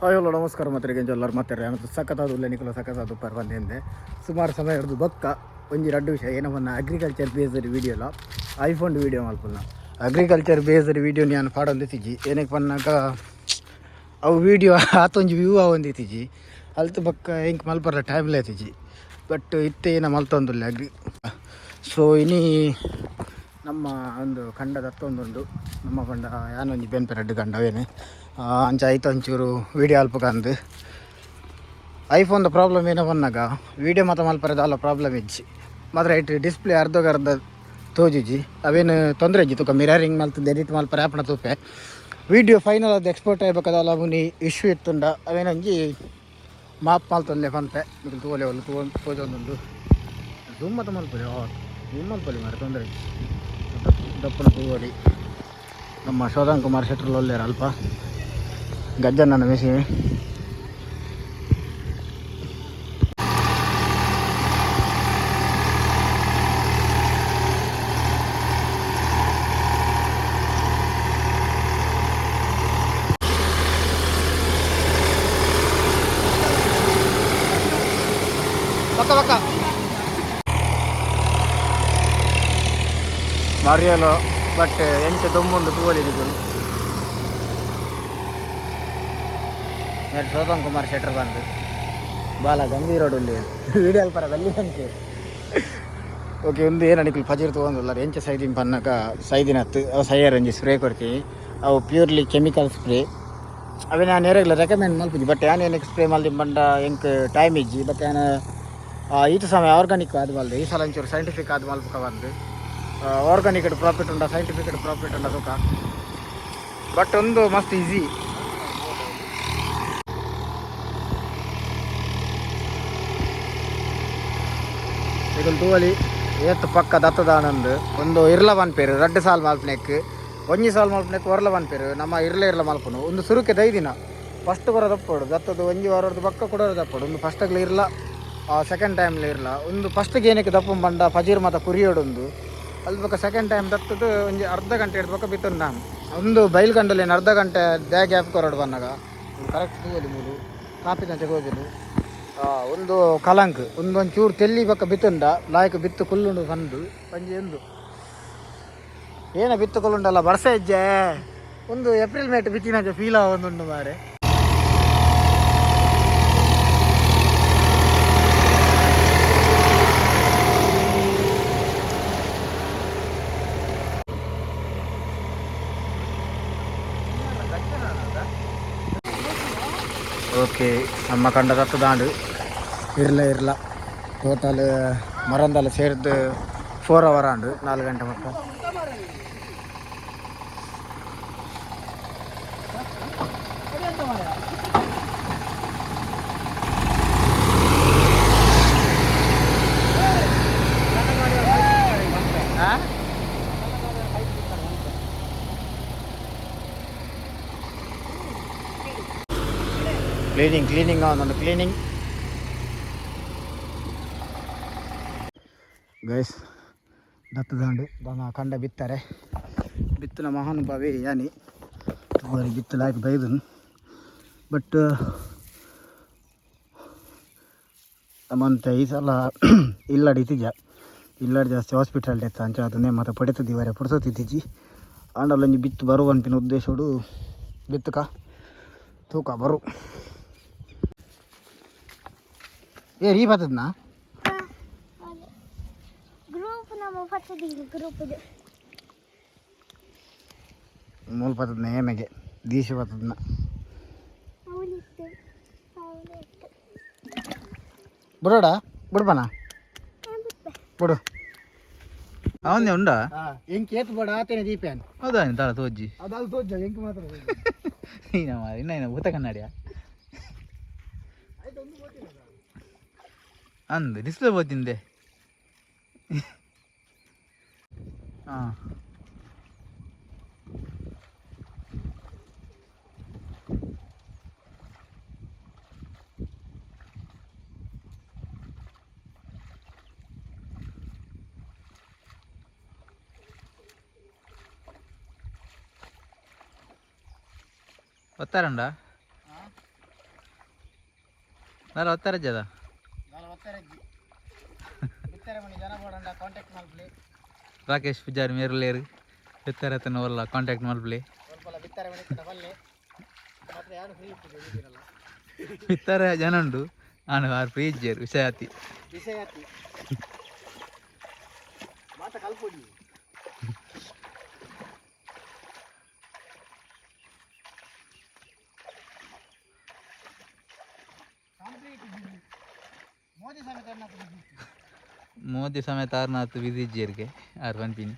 Hi hello ನಮಸ್ಕಾರ ಮತ್ತೆ ಎಲ್ಲರೂ ಮಾತಾಡ್ರಿ. ಮತ್ತು ಸಖತ್ತಾದ ಉಲ್ಲೆನಿಕಲು ಸಖತ್ತಾದ ಪರ್ವ ಹಿಂದೆ ಸುಮಾರು ಸಮಯ ಹಿಡಿದು ಬಕ್ಕ ಒಂಜಿ ರಡ್ಡು ವಿಷಯ. ಏನವನ್ನ ಅಗ್ರಿಕಲ್ಚರ್ ಬೇಸ್ಡ್ ವೀಡಿಯೋಲ ಐಫೋನ್ ವಿಡಿಯೋ ಮಲ್ಪುನ ಅಗ್ರಿಕಲ್ಚರ್ ಬೇಸ್ಡ್ ವೀಡಿಯೋ ನಾನು. ಪಾಡೊಂದಿತ್ತಿಜಿ ಏನಕ್ಕೆ ಬಂದಾಗ ಅವು ವಿಡಿಯೋ ಆತೊಂಜಿ ವ್ಯೂ ಆವೊಂದಿತ್ತಿಜಿ ಅಲ್ತು ಬಕ್ಕ ಹೆಂಗೆ ಮಲ್ಪರ ಟೈಮ್ ಲೇತಿಜಿ ಬಟ್ ಇತ್ತೇನ ಮಲ್ತೊಂದುಲ್ಲೆ ಅಗ್ರಿ ಸೊ ಇನಿ ನಮ್ಮ ಒಂದು ಖಂಡದ ಹತ್ತೊಂದೊಂದು ನಮ್ಮ ಖಂಡ ಅವೇನೆ ಆ, ಅಂಚ ಐತ ಒಂಚೂರು ವೀಡಿಯೋ ಅಲ್ಪ ಕಂದು ಐಫೋನ್ದ ಪ್ರಾಬ್ಲಮ್ ಏನೋ ಬಂದಾಗ ವೀಡಿಯೋ ಮಾತ್ರ ಮಲ್ಪರದ ಅಲ್ಲ ಪ್ರಾಬ್ಲಮ್ ಇಜ್ಜಿ ಮಾತ್ರ ಇಟ್ಟು ಡಿಸ್ಪ್ಲೇ ಅರ್ಧಗರ್ಧ ತೋಜಿಜಿ, ಅವೇನು ತೊಂದರೆ ಇಜ್ಜಿ ತುಕ ಮಿರರಿಂಗ್ ಮಲ್ತದ್ದು ಎಡಿಟ್ ಮಲ್ಪರ ಆ್ಯಪ್ನ ತೂಪೆ. ವೀಡಿಯೋ ಫೈನಲ್ ಅದು ಎಕ್ಸ್ಪೋರ್ಟ್ ಆಗ್ಬೇಕಾದಲ್ಲ ಮುನಿ ಇಶ್ಯೂ ಇತ್ತುಂಡ. ಅವೇನಂಜಿ ಮಾಪ್ ಮಲ್ತೊಂದೆ ಪಂಪೆ ಮಿಕ್ಕಲು ತೋಲೆ ಒಲ್ಲು ತೋ, ತೋಜೊಂದುಂಡು. ಝೂಮ್ ಮತ್ತು ಮಲ್ಪರಿ ಝೂಮ್ ಮಲ್ಪಲಿ ಮಾರ ತೊಂದರೆ ದಪ್ಪನ ತೂವಲಿ ನಮ್ಮ ಶೋಧನ್ ಕುಮಾರ್ ಶೆಟ್ರಲ್ಲಿ ಒಳ್ಳೆಯ ಅಲ್ಪ. ಗಜ್ಜನ್ನ ಮೆಸಿ ಪಕ್ಕ ಪಕ್ಕ ಮರಿಯಲು ಬಟ್ ಎಂಚ ದೊಮ್ಮುಂಡು ತೂವಲಿದ್ದು ನೆಟ್ ಶೋಭನ್ ಕುಮಾರ್ ಶೆಟ್ರ್ ಬಂದು. ಬಾಲ ಗಂಭೀರೋಡುಲ್ಲಿ ವಿಡಿಯೋ ಅಲ್ಪರ ಬಲ್ಲಿ ಅಂಚೆ ಓಕೆ ಒಂದು ಏನು ಅಡಿಕಲ್ ಪಜಿರ್ ತೊಗೊಂಡಲ್ಲ ಎಂಚ ಸೈದಿನ ಪನ್ನಕ ಸೈದಿನ ಹತ್ತು ಅವು ಸೈಯರ್ ಒಂಜಿ ಸ್ಪ್ರೇ ಕೊಡ್ತೀವಿ ಅವು ಪ್ಯೂರ್ಲಿ ಕೆಮಿಕಲ್ ಸ್ಪ್ರೇ ಅವೆ ನಾನು ಏರೆಗ್ಲ ರೆಕಮೆಂಡ್ ಮಾಡ್ತೀನಿ ಬಟ್ ಏನು ಏನಕ್ಕೆ ಸ್ಪ್ರೇ ಮಲ್ದಿ ಬಂಡ ಎಂಕ್ ಟೈಮ್ ಇಜ್ಜಿ. ಬಟ್ ಏನು ಈತ ಸಮಯ ಆರ್ಗಾನಿಕ್ ಆದ ಮಲ್ದು ಈ ಸಲ ಒಂಚೂರು ಸೈಂಟಿಫಿಕ್ ಆದ ಮಲ್ಪ ಬಂದು ಆರ್ಗಾನಿಕ್ ಪ್ರಾಫಿಟ್ ಉಂಡ ಸೈಂಟಿಫಿಕ್ ಪ್ರಾಫಿಟ್ ಉಂಡ ಸುಖ. ಬಟ್ ಒಂದು ಮಸ್ತ್ ಈಸಿ ಇದು ತೂವಲಿ ಏತ್ ಪಕ್ಕ ದತ್ತದಾನಂದ್ ಒಂದು ಇರ್ಲ ಮನ್ಪೇರು ರಡ್ಡು ಸಾಲ್ ಮಲ್ಪನೆಕ್ ಒಂಜಿ ಸಾಲ್ ಮಲ್ಪನೆಕ್ ಒರ್ಲ ಮನ್ಪೇರು ನಮ್ಮ ಇರ್ಲ ಇರ್ಲ ಮಲ್ಪನು ಒಂದು ಸುರುಕೆ ದೈದಿನ ಫಸ್ಟ್ ಕೊರ ತಪ್ಪಡು ದತ್ತದು ಒಂಜಿ ವಾರದ ಪಕ್ಕ ಕೂಡ ತಪ್ಪಡು ಒಂದು ಫಸ್ಟ್ಗ್ಲಿ ಇರ್ಲ ಸೆಕೆಂಡ್ ಟೈಮ್ಲಿ ಇರ್ಲ. ಒಂದು ಫಸ್ಟ್ಗೆ ಏನಕ್ಕೆ ದಪ್ಪ ಬಂಡ ಫಜೀರ್ ಮಾತ ಕುರಿಯೋಡೊಂದು. ಅಲ್ಲಿ ಪಕ್ಕ ಸೆಕೆಂಡ್ ಟೈಮ್ ದತ್ತದು ಒಂಜಿ ಅರ್ಧ ಗಂಟೆ ಹಿಡ್ದು ಪಕ್ಕ ಬಿತ್ತು ನಾನು. ಒಂದು ಬೈಲ್ ಗಂಡಲ್ಲಿ ಅರ್ಧ ಗಂಟೆ ದ್ಯಾಗ್ ಗ್ಯಾಪ್ ಕೊರಡು ಬಂದಾಗ. ಕರೆಕ್ಟ್ ಮೂರು. ಕಾಪಿ ತಂಚೆ ಹೋದಿರು ಆ, ಒಂದು ಕಲಂಕ್ ಒಂದೊಂದು ಚೂರು ತೆಲ್ಲಿ ಪಕ್ಕ ಬಿತ್ತುಂಡ, ಲಾಯಕ್ ಬಿತ್ತು ಕುಲ್ಲುಂಡು ಕಂಡು ಪಂಜಿ ಎಂದು. ಏನ ಬಿತ್ತು ಕೊಲ್ಲುಂಡಲ್ಲ, ಬರ್ಸ ಹೆಜ್ಜೆ ಒಂದು ಏಪ್ರಿಲ್ ಮೇಟ್ ಬಿತ್ತಿನ ಫೀಲ್ ಆವೊಂದುಂಡು ಮಾರೆ. ಓಕೆ ನಮ್ಮ ಕಂಡ ದತ್ತದಾಂಡು ఇరల ఇరల తోటలు మరందలు సేరుద్దు ఫోర్ అవర్ అండు నాలుగు గంట మొత్తం క్లీనింగ్ క్లీనింగ్గా ఉంది క్లీనింగ్ ಗೈಸ್ ದತ್ತದಾಂಡು ದನ ಕಂಡ ಬಿತ್ತಾರೆ. ಬಿತ್ತನ ಮಹಾನುಭಾವಿ ಯಾನಿ. ಅವರಿಗೆ ಹಾಕಿ ಬೈದನು. ಬಟ್ ನಮ್ಮಂತ ಈ ಸಲ ಇಲ್ಲಡಿ ಇತ್ತೀಜ ಇಲ್ಲಡಿ ಜಾಸ್ತಿ ಹಾಸ್ಪಿಟಲ್ ಎತ್ತ ಅಂಚ ಅದನ್ನೇ ಮತ್ತೆ ಪಡಿತದಿವರೆ ಪುಡ್ಸೋತಿದ್ದೀಜಿ ನೀವು ಬಿತ್ತು ಬರುವಂತಿನ ಉದ್ದೇಶೋಡು ಬಿತ್ತಕ, ತೂಕ ಬರು. ಏ ರೀ ಬರ್ತದನಾ ಮೂಲ ಬರ್ತದ ನೇಮೆಗೆ ದೀಶ ಬರ್ತದನ ಅವನಿತ್ತು. ಅವನಿತ್ತು ಬಿಡೋಡ ಬಿಡ್ಬಣ ಬಿಡು ಅವನೇ ಉಂಡ? ಹೆಂಗ್ ಏತ್ ಬೇಡ ಆತೇನೆ ದೀಪೇನ್ ಹೌದಾ ತಾಳ ತೋಜ್ಜಿ. ಅದು ತೋಜ್ಜ ತೋಜ ಎಂಕ್ ಮಾತ್ರ ಇನ್ನ ಮಾರ ಇನ್ನ ಇನ್ನ ಭೂತ ಕನ್ನಡಿಯ? ಅಂದ್ ಡಿಸ್ಪ್ಲೇ ಹೋತಿಂದೆ ಹಾಂ. ಒತ್ತಾರಂಡ ನಾಳೆ ಒತ್ತಾರಜ್ಜದ ನಾಳೆ ಒತ್ತಾರಜ್ಜಿ ಬಿತ್ತರೆ ಮನೆ ಜನ ಬೋಡಂಡ ಕಾಂಟ್ಯಾಕ್ಟ್ ಮಾಡ್ಲಿ ರಾಕೇಶ್ ಪೂಜಾರಿ ಮೇರುಲೇರಿ ಬಿತ್ತಾರೆ ತನ್ನ ಕಾಂಟ್ಯಾಕ್ಟ್ ಮಾಡ್ಬಿಡಿ ಬಿತ್ತರೆ ಜನ ಉಂಡು ನಾನು ಆರು ಫ್ರೀ ಇಜ್ಜೇರು ವಿಷಯಾತಿ ಮೋದಿ ಸಮೇತ ಮೋದಿ ಸಮೇತ ಆರ್ನಾಥ್ ವಿಧಿ ಇಜ್ಜೇರಿಗೆ ಆರು ಪನ್ಪಿನಿ